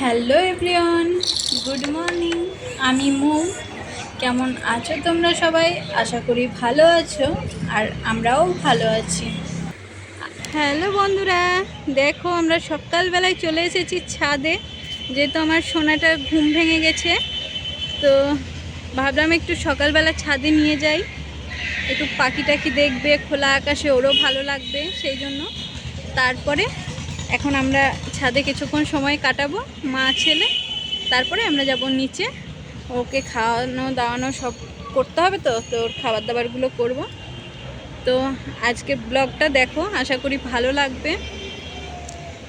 Hello everyone, good morning. আমি মু। কেমন আছো তোমরা সবাই? আশা করি ভালো আছো আর আমরাও ভালো আছি। হ্যালো বন্ধুরা, দেখো আমরা সকালবেলায় চলে এসেছি ছাদে। যেহেতু আমার সোনাটা ঘুম ভেঙে গেছে, তো ভাবলাম একটু সকালবেলা ছাদে নিয়ে যাই। একটু পাখি টাকি দেখবে, খোলা আকাশে, ওরও ভালো লাগবে, সেই জন্য। তারপরে এখন আমরা ছাদে কিছুক্ষণ সময় কাটাবো, মা, ছেলে। তারপরে আমরা যাব নিচে। ওকে খাওয়ানো, দাওয়ানো সব করতে হবে তো তো ওর খাবার দাবারগুলো করব। তো আজকে ব্লগটা দেখো, আশা করি ভালো লাগবে।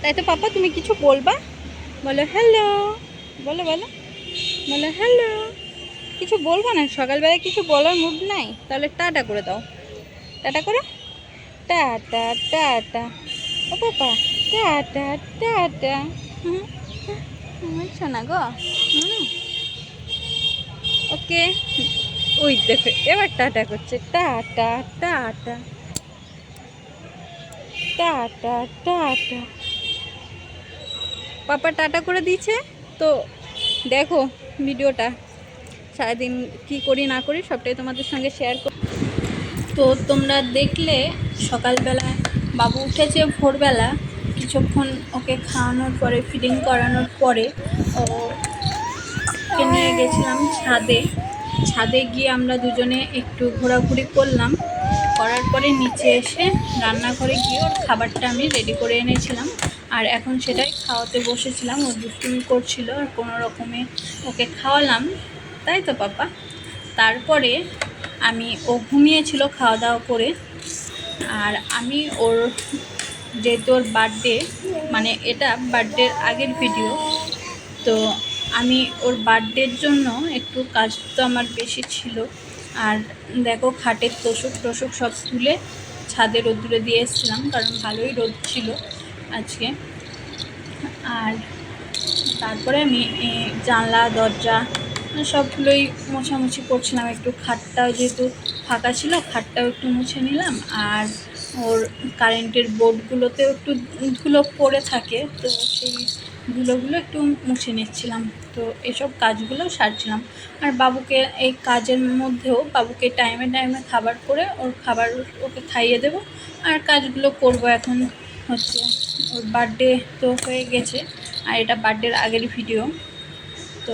তাই তো পাপা, তুমি কিছু বলবা? বলো হ্যালো বলো বলো। বলো হ্যালো কিছু বলব না? সকালবেলায় কিছু বলার মুড নাই? তাহলে টাটা করে দাও। টাটা করে? Tata tata. ও পাপা। টাটা টাটা শোনা গো। ওকে। ওই দেখো, এবার টাটা করছে। Tata tata tata tata papa tata করে দিয়েছে? তো দেখো ভিডিওটা। সারাদিন কি করি, না করি, সবটাই তোমাদের সঙ্গে শেয়ার করি তো তোমরা দেখলে সকালবেলা বাবু উঠেছে ভোরবেলা। কিছুক্ষণ ওকে খাওয়ানোর পরে ফিডিং করানোর পরে ওকে নিয়ে গেছিলাম ছাদে। ছাদে গিয়ে আমরা দুজনে একটু ঘোরাঘুরি করলাম। করার পরে নিচে এসে রান্নাঘরে গিয়ে ওর খাবারটা আমি রেডি করে এনেছিলাম। আর এখন সেটাই খাওয়াতে বসেছিলাম। ও দুষ্টুমি করছিল আর কোনো রকমে ওকে খাওয়ালাম। তাই তো, পাপা? তারপরে আমি, ও ঘুমিয়েছিল খাওয়া দাওয়া করে। আর আমি ওর যেহেতু ওর বার্থডে মানে এটা বার্থডের আগের ভিডিও তো আমি ওর বার্থডের জন্য একটু কাজ তো আমার বেশি ছিল। আর দেখো খাটের তোষক টোষক সব তুলে ছাদে রোদ্দুরে দিয়ে এসেছিলাম, কারণ ভালোই রোদ ছিল আজকে। আর তারপরে আমি জানলা, দরজা, সবগুলোই মোছামুছি করছিলাম। একটু খাটটাও যেহেতু ফাঁকা ছিল, খাটটাও একটু মুছে নিলাম। আর ওর কারেন্টের বোর্ডগুলোতেও একটু ধুলো পড়ে থাকে, তো সেই ধুলোগুলো একটু মুছে নিচ্ছিলাম। তো এসব কাজগুলো সারছিলাম। আর বাবুকে এই কাজের মধ্যেও বাবুকে টাইমে টাইমে খাবার করে ওর খাবার ওকে খাইয়ে দেবো। আর কাজগুলো করব এখন হচ্ছে ওর বার্থডে তো হয়ে গেছে, আর এটা বার্থডের আগের ভিডিও তো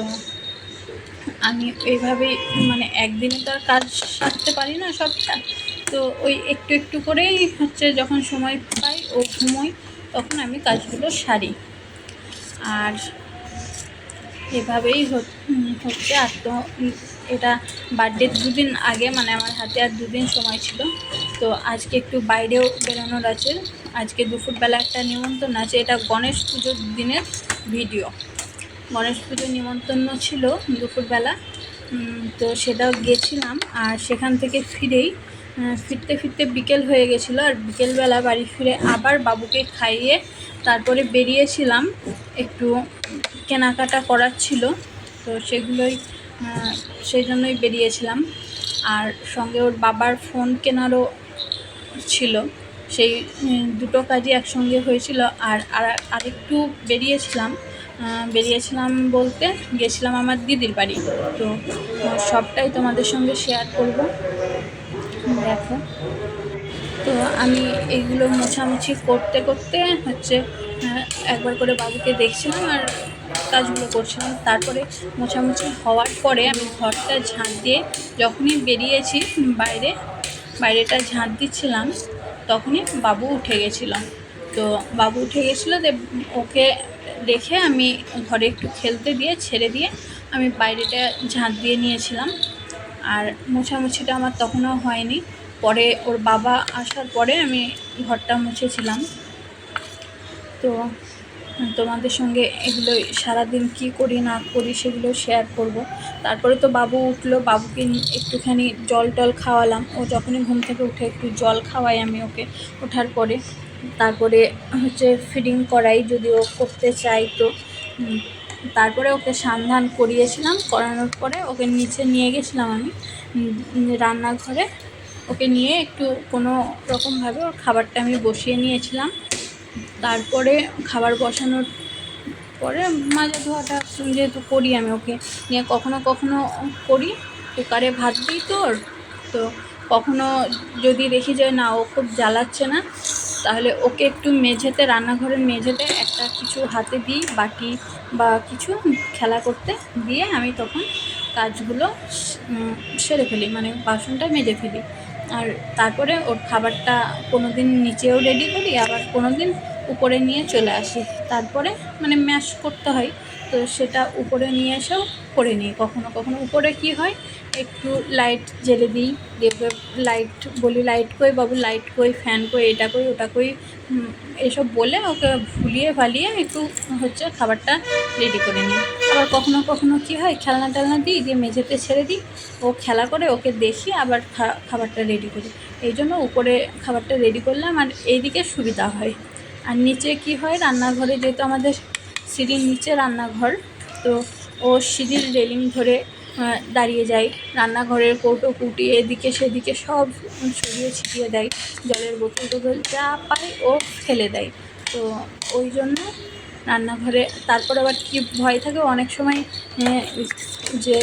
আমি এইভাবেই মানে একদিনে তো আর কাজ সারতে পারি না সবটা। তো ওই একটু একটু করেই হচ্ছে যখন সময় পাই ও ঘুমোই, তখন আমি কাজগুলো সারি। আর এভাবেই হচ- হচ্ছে আর তো এটা বার্থডের দুদিন আগে মানে আমার হাতে আর দুদিন সময় ছিল। তো আজকে একটু বাইরেও বেরোনোর আছে। আজকে দুপুরবেলা একটা নিমন্ত্রণ আছে, এটা গণেশ পুজোর দিনের ভিডিও। গণেশ পুজোর নিমন্ত্রণ ছিল দুপুরবেলা। তো সেটাও গেছিলাম, আর সেখান থেকে ফিরেই ফিরতে ফিরতে বিকেল হয়ে গেছিল আর বিকেলবেলা বাড়ি ফিরে আবার বাবুকে খাইয়ে তারপরে বেরিয়েছিলাম। একটু কেনাকাটা করার ছিল, তো সেগুলোই সেই জন্যই বেরিয়েছিলাম। আর সঙ্গে ওর বাবার ফোন কেনারও ছিল, সেই দুটো কাজই একসঙ্গে হয়েছিল। আর আর আরেকটু বেরিয়েছিলাম বেরিয়েছিলাম বলতে গেছিলাম আমার দিদির বাড়ি। তো, সবটাই তোমাদের সঙ্গে শেয়ার করব। দেখো। তো আমি এইগুলো মোছামুছি করতে করতে হচ্ছে একবার করে বাবুকে দেখছিলাম আর কাজগুলো করছিলাম। তারপরে মোছামুছি হওয়ার পরে আমি ঘরটা ঝাঁট দিয়ে যখনই বেরিয়েছি বাইরে, বাইরেটা ঝাঁট দিচ্ছিলাম, তখনই বাবু উঠে গেছিল। তো বাবু উঠে গেছিল ওকে রেখে আমি ঘরে একটু খেলতে দিয়ে, ছেড়ে দিয়ে আমি বাইরেটা ঝাঁট দিয়ে নিয়েছিলাম। আর মোছামুছিটা আমার তখনও হয়নি। পরে ওর বাবা আসার পরে আমি ঘরটা মুছেছিলাম। তো তোমাদের সঙ্গে এগুলো সারাদিন কি করি, না করি সেগুলো শেয়ার করব। তারপরে তো বাবু উঠল, বাবুকে একটুখানি জল টল খাওয়ালাম। ও যখনই ঘুম থেকে উঠে একটু জল খাওয়াই আমি ওকে ওঠার পরে। তারপরে হচ্ছে ফিডিং করাই যদি ও করতে চাই তো তারপরে ওকে সান্ধান করিয়েছিলাম, করানোর পরে ওকে নিচে নিয়ে গেছিলাম আমি রান্নাঘরে। ওকে নিয়ে একটু কোনো রকমভাবে ওর খাবারটা আমি বসিয়ে নিয়েছিলাম। তারপরে খাবার বসানোর তারপরে মাজা ধোয়াটা যেহেতু করি আমি ওকে নিয়ে, কখনো কখনো করি, কুকারে ভাত দিই তোর, তো কখনো যদি দেখি যে না, ও খুব জ্বালাচ্ছে না তাহলে ওকে একটু মেঝেতে, রান্নাঘরের মেঝেতে একটা কিছু হাতে দিই, বাটি বা কিছু খেলা করতে। দিয়ে আমি তখন কাজগুলো সেরে ফেলি মানে বাসনটা মেজে ফেলি। আর তারপরে ওর খাবারটা কোনো দিন নিচেও রেডি করি, আবার কোনো দিন উপরে নিয়ে চলে আসি। তারপরে মানে ম্যাশ করতে হয়। তো সেটা উপরে নিয়ে এসেও করে নিই। কখনো কখনো উপরে কি হয়, একটু লাইট জেলে দিই। ওকে লাইট বলি লাইট কই, বাবু লাইট কই ফ্যান কই, এটা কই, ওটা কই এসব বলে ওকে ভুলিয়ে ভালিয়ে একটু হচ্ছে খাবারটা রেডি করে নিই। আবার কখনো কখনো কি হয়, খেলনা টেলনা দিই, দিয়ে মেঝেতে ছেড়ে দিই। ও খেলা করে, ওকে দেখি, আবার খাবারটা রেডি করি। এই জন্য উপরে খাবারটা রেডি করলাম আর এইদিকে সুবিধা হয়। আর নিচে কি হয়, রান্নাঘরে যেহেতু আমাদের সিঁড়ির নিচে রান্নাঘর। তো ও সিঁড়ির রেলিং ধরে দাঁড়িয়ে যায়। রান্নাঘরের কৌটো কুটি এদিকে সেদিকে সব ছড়িয়ে ছিটিয়ে দেয়। জলের বোতল টোতল যা পায় ও ফেলে দেয়। তো ওই জন্য রান্নাঘরে, তারপর আবার কি ভয় থাকে? অনেক সময় যে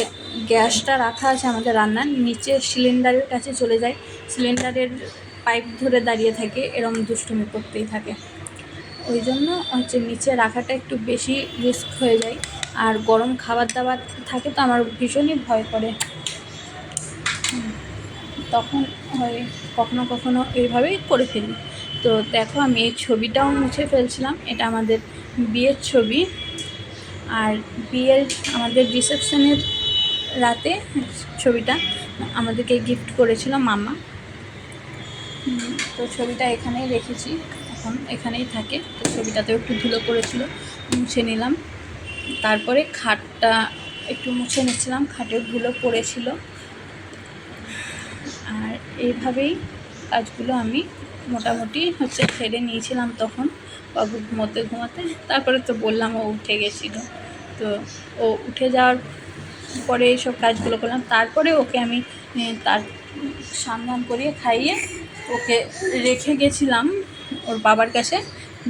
গ্যাসটা রাখা আছে আমাদের রান্নার, নিচে সিলিন্ডারের কাছে চলে যায়। সিলিন্ডারের পাইপ ধরে দাঁড়িয়ে থাকে। এরম দুষ্টুমি করতেই থাকে। ওই জন্য হচ্ছে নিচে রাখাটা একটু বেশি রিস্ক হয়ে যায়। আর গরম খাবার দাবার থাকে তো আমার ভীষণই ভয় করে। তখন হয় কখনো কখনো এইভাবেই করে ফেলি। তো দেখো আমি এই ছবিটাও মুছে ফেলছিলাম, এটা আমাদের বিয়ের ছবি। আর বিয়ের আমাদের রিসেপশনের রাতে ছবিটা আমাদেরকে গিফট করেছিল মামা। তো ছবিটা এখানেই রেখেছি। এখন এখানেই থাকে। তো ছবিটাতেও একটু ধুলো পড়েছিল, মুছে নিলাম। তারপরে খাটটা একটু মুছে নিচ্ছিলাম খাটের ধুলো পড়েছিল। আর এইভাবেই কাজগুলো আমি মোটামুটি হচ্ছে সেরে নিয়েছিলাম তখন বাবু ঘুমোতে ঘুমাতে। তারপরে তো বললাম ও উঠে গেছিল। তো ও উঠে যাওয়ার পরে এইসব কাজগুলো করলাম। তারপরে ওকে আমি তার সন্ধান করিয়ে খাইয়ে ওকে রেখে গেছিলাম। ওর বাবার কাছে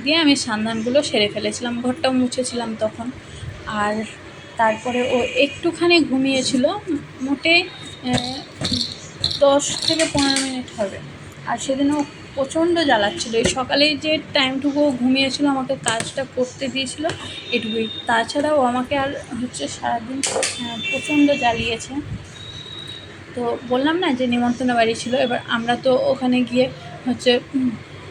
দিয়ে আমি সন্ধানগুলো সেরে ফেলেছিলাম, ঘরটাও মুছেছিলাম তখন। আর তারপরে ও একটুখানি ঘুমিয়েছিল, মোটে দশ থেকে পনেরো মিনিট হবে। আর সেদিন ও প্রচণ্ড জ্বালাচ্ছিলো। এই সকালে যে টাইমটুকু ঘুমিয়েছিল, আমাকে কাজটা করতে দিয়েছিল এটুকুই। তাছাড়াও আমাকে আর হচ্ছে সারাদিন প্রচণ্ড জ্বালিয়েছে। তো বললাম না যে নিমন্ত্রণ বাড়ি ছিল, এবার আমরা তো ওখানে গিয়ে হচ্ছে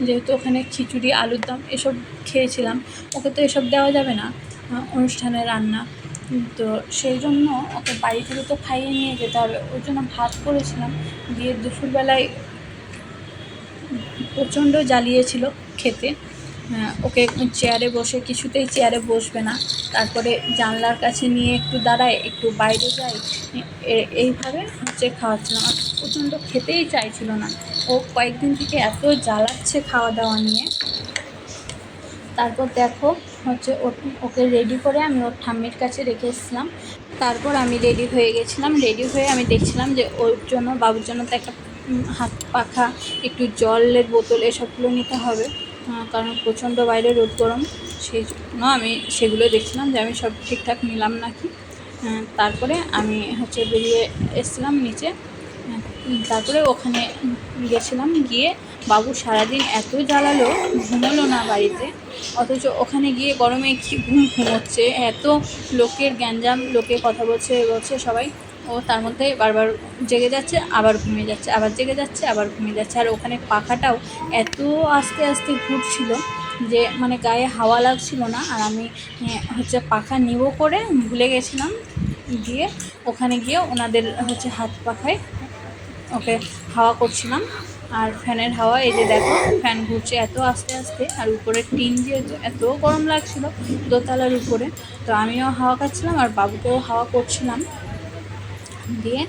যেহেতু ওখানে খিচুড়ি, আলুর দম এসব খেয়েছিলাম, ওকে তো এসব দেওয়া যাবে না অনুষ্ঠানে রান্না। তো সেই জন্য ওকে বাড়ি থেকে তো খাইয়ে নিয়ে যেতে হবে। ওই জন্য ভাত করেছিলাম, দিয়ে দুপুরবেলায় প্রচণ্ড জ্বালিয়েছিল খেতে। ওকে চেয়ারে বসে, কিছুতেই চেয়ারে বসবে না। তারপরে জানলার কাছে নিয়ে একটু দাঁড়ায়, একটু বাইরে যাই এইভাবে হচ্ছে খাওয়াচ্ছিলাম। আর প্রচণ্ড খেতেই চাইছিল না। ও কয়েকদিন থেকে এত জ্বালাচ্ছে খাওয়া দাওয়া নিয়ে। তারপর দেখো হচ্ছে ওকে রেডি করে আমি ওর ঠাম্মির কাছে রেখে এসেছিলাম। তারপর আমি রেডি হয়ে গেছিলাম। রেডি হয়ে আমি দেখছিলাম যে ওর জন্য, বাবুর জন্য তো একটা হাত পাখা, একটু জলের বোতল, এসবগুলো নিতে হবে। কারণ প্রচণ্ড বাইরে রোদ গরম সেই জন্য আমি সেগুলো দেখছিলাম যে আমি সব ঠিকঠাক নিলাম নাকি। আহ, তারপরে আমি হচ্ছে বেরিয়ে এসেছিলাম নিচে। তারপরে ওখানে গেছিলাম গিয়ে বাবু সারাদিন এত জ্বালালো ঘুমোলো না বাড়িতে। অথচ ওখানে গিয়ে গরমে কি ঘুম ঘুমোচ্ছে এত লোকের গ্যাঞ্জাম লোকে কথা বলছে বলছে সবাই। ও তার মধ্যে বারবার জেগে যাচ্ছে, আবার ঘুমিয়ে যাচ্ছে, আবার জেগে যাচ্ছে, আবার ঘুমিয়ে যাচ্ছে। আর ওখানে পাখাটাও এত আস্তে আস্তে ঘুরছিল যে মানে গায়ে হাওয়া লাগছিল না। আর আমি হচ্ছে পাখা নিবো করে ভুলে গেছিলাম গিয়ে ওখানে গিয়ে ওনাদের হচ্ছে হাত পাখায় ওকে হাওয়া করছিলাম। আর ফ্যানের হাওয়া, এই যে দেখো, ফ্যান ঘুরছে এত আস্তে আস্তে। আর উপরে টিন যেহেতু এত গরম লাগছিল দোতলার উপরে। তো আমিও হাওয়া খাচ্ছিলাম আর বাবুকেও হাওয়া করছিলাম। দিয়ে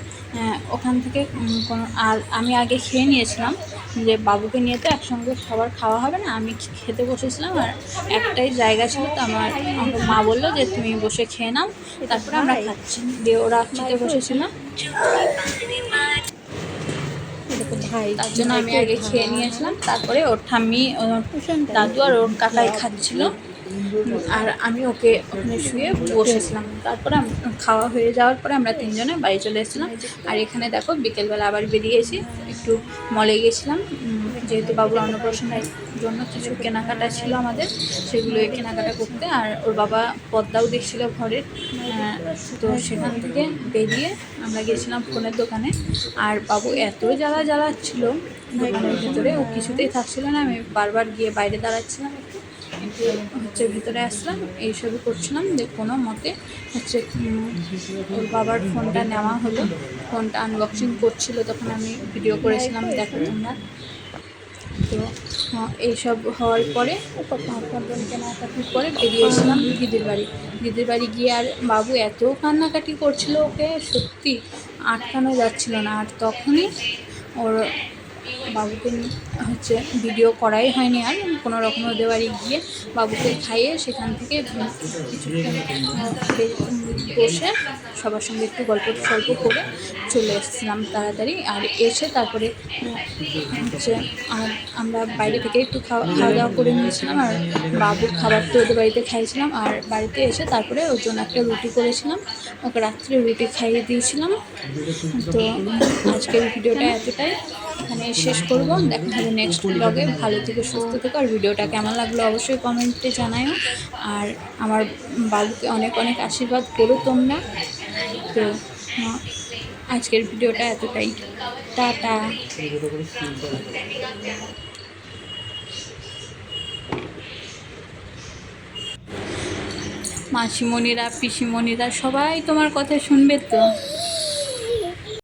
ওখান থেকে কোনো আর আমি আগে খেয়ে নিয়েছিলাম যে বাবুকে নিয়ে তো একসঙ্গে খাবার খাওয়া হবে না। আমি খেতে বসেছিলাম আর একটাই জায়গা ছিল তো আমার মা বলল যে তুমি বসে খেয়ে নাও, তারপরে আমরা খাচ্ছি। দিয়ে ওরা খেতে বসেছিলাম তার জন্য আমি আগে খেয়ে নিয়েছিলাম। তারপরে ওর ঠাম্মি দাদু আর ওর কাকাই খাচ্ছিল। আর আমি ওকে ওখানে শুয়ে বসেছিলাম। তারপরে খাওয়া হয়ে যাওয়ার পরে আমরা তিনজনে বাড়ি চলে এসেছিলাম। আর এখানে দেখো বিকেলবেলা আবার বেরিয়েছি। একটু মলে গেছিলাম। যেহেতু বাবুর অন্নপ্রাশনের জন্য কিছু কেনাকাটা ছিল আমাদের সেগুলো কেনাকাটা করতে। আর ওর বাবা পদ্মাও দেখছিল ঘরের আহ, তো সেখান থেকে বেরিয়ে আমরা গেছিলাম ফোনের দোকানে। আর বাবু এত জ্বালা জ্বালাচ্ছিল দোকানের ভেতরে। ও কিছুতেই থাকছিল না। আমি বারবার গিয়ে বাইরে দাঁড়াচ্ছিলাম। হচ্ছে ভিতরে আসলাম, এইসবই করছিলাম। যে কোনো মতে হচ্ছে ওর বাবার ফোনটা নেওয়া হলো। ফোনটা আনবক্সিং করছিল, তখন আমি ভিডিও করেছিলাম, দেখো তোমরা। তো এইসব হওয়ার পরে ফোন কেনাকাটির পরে বেরিয়েছিলাম দিদির বাড়ি। দিদির বাড়ি গিয়ে আর বাবু এত কান্নাকাটি করছিল ওকে, সত্যি আটকানো যাচ্ছিল না। আর তখনই ওর বাবুকে হচ্ছে ভিডিও করাই হয়নি আর কোনো রকম ওদের বাড়ি গিয়ে বাবুকে খাইয়ে সেখান থেকে বসে সবার সঙ্গে একটু গল্প সল্প করে চলে এসেছিলাম তাড়াতাড়ি আর এসে তারপরে হচ্ছে আমরা বাইরে থেকে একটু খাওয়া খাওয়া দাওয়া করে নিয়েছিলাম আর বাবুর খাবার তো ওদের বাড়িতে খাইছিলাম আর বাড়িতে এসে তারপরে ওর জন্য একটা রুটি করেছিলাম। ওকে রাত্রে রুটি খাইয়ে দিয়েছিলাম। তো আজকের ভিডিওটা এতটাই। এখানে শেষ করব। দেখা হবে নেক্সট ব্লগে ভালো থেকে, সুস্থ থেকে। আর ভিডিওটা কেমন লাগল অবশ্যই কমেন্টে জানাও আর আমার বাবুকে অনেক অনেক আশীর্বাদ করো তোমরা। তো আজকের ভিডিওটা এতটাই। টাটা। মাসিমণিরা, পিসিমণিরা সবাই তোমার কথা শুনবে তো?